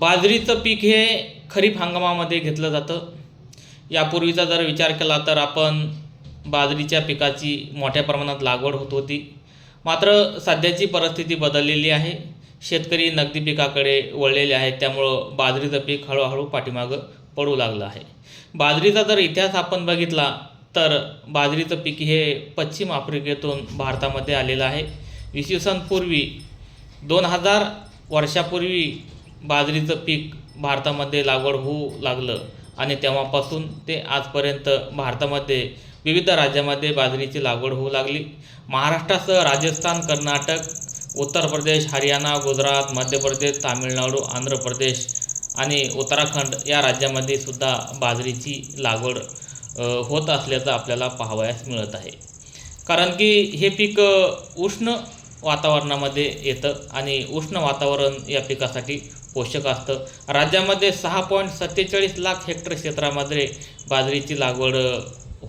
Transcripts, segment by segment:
बाजरीचं पीक हे खरीप हंगामामध्ये घेतलं जातं. यापूर्वीचा जर विचार केला तर आपण बाजरीच्या पिकाची मोठ्या प्रमाणात लागवड होत होती. मात्र सध्याची परिस्थिती बदललेली आहे. शेतकरी नगदी पिकाकडे वळलेले आहेत. त्यामुळं बाजरीचं पीक हळूहळू पाठीमागं पडू लागलं आहे. बाजरीचा जर इतिहास आपण बघितला तर बाजरीचं पीक हे पश्चिम आफ्रिकेतून भारतामध्ये आलेलं आहे. इसवी पूर्वी दोन हजार वर्षापूर्वी बाजरीचं पीक भारतामध्ये लागवड होऊ लागलं आणि तेव्हापासून ते आजपर्यंत भारतामध्ये विविध राज्यामध्ये बाजरीची लागवड होऊ लागली. महाराष्ट्रासह राजस्थान कर्नाटक उत्तर प्रदेश हरियाणा गुजरात मध्य प्रदेश तामिळनाडू आंध्र प्रदेश आणि उत्तराखंड या राज्यामध्ये सुद्धा बाजरीची लागवड होत असल्याचं आपल्याला पाहावयास मिळत आहे. कारण की हे पीक उष्ण वातावरणामध्ये येतं आणि उष्ण वातावरण या पिकासाठी पोषक असतं. राज्यामध्ये सहा पॉईंट सत्तेचाळीस लाख हेक्टर क्षेत्रामध्ये बाजरीची लागवड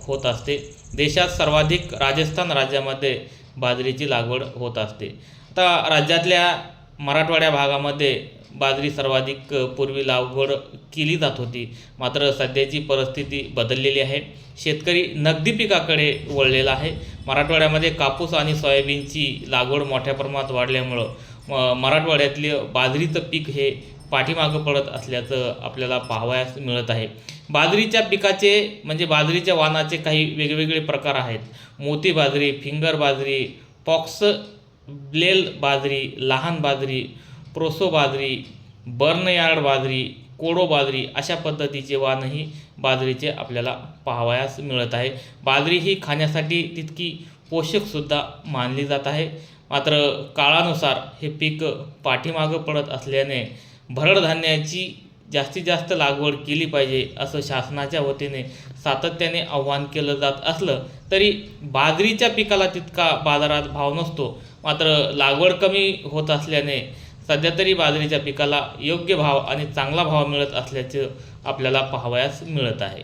होत असते. देशात सर्वाधिक राजस्थान राज्यामध्ये बाजरीची लागवड होत असते. आता राज्यातल्या मराठवाड्या भागामध्ये बाजरी सर्वाधिक पूर्वी लागवड केली जात होती. मात्र सध्याची परिस्थिती बदललेली आहे. शेतकरी नगदी पिकाकडे वळलेला आहे. मराठवाड्यामध्ये कापूस आणि सोयाबीनची लागवड मोठ्या प्रमाणात वाढल्यामुळं म- मराठवाड्यातलं बाजरीचं पीक हे पाठीमागं पडत असल्याचं आपल्याला पाहावयास मिळत आहे. बाजरीच्या पिकाचे म्हणजे बाजरीच्या वाणाचे काही वेगवेगळे प्रकार आहेत. मोती बाजरी फिंगर बाजरी पॉक्स ब्लेल बाजरी लहान बाजरी प्रोसो बाजरी बर्नयार्ड बाजरी कोडो बाजरी अशा पद्धतीचे वाणही बाजरीचे आपल्याला पाहावयास मिळत आहे. बाजरी ही खाण्यासाठी तितकी पोषकसुद्धा मानली जात आहे. मात्र काळानुसार हे पीक पाठीमागं पडत असल्याने भरड धान्याची जास्तीत जास्त लागवड केली पाहिजे असं शासनाच्या वतीने सातत्याने आव्हान केलं जात असलं तरी बाजरीच्या पिकाला तितका बाजारात भाव नसतो. मात्र लागवड कमी होत असल्याने सध्या तरी बाजरीच्या पिकाला योग्य भाव आणि चांगला भाव मिळत असल्याचं आपल्याला पाहावयास मिळत आहे.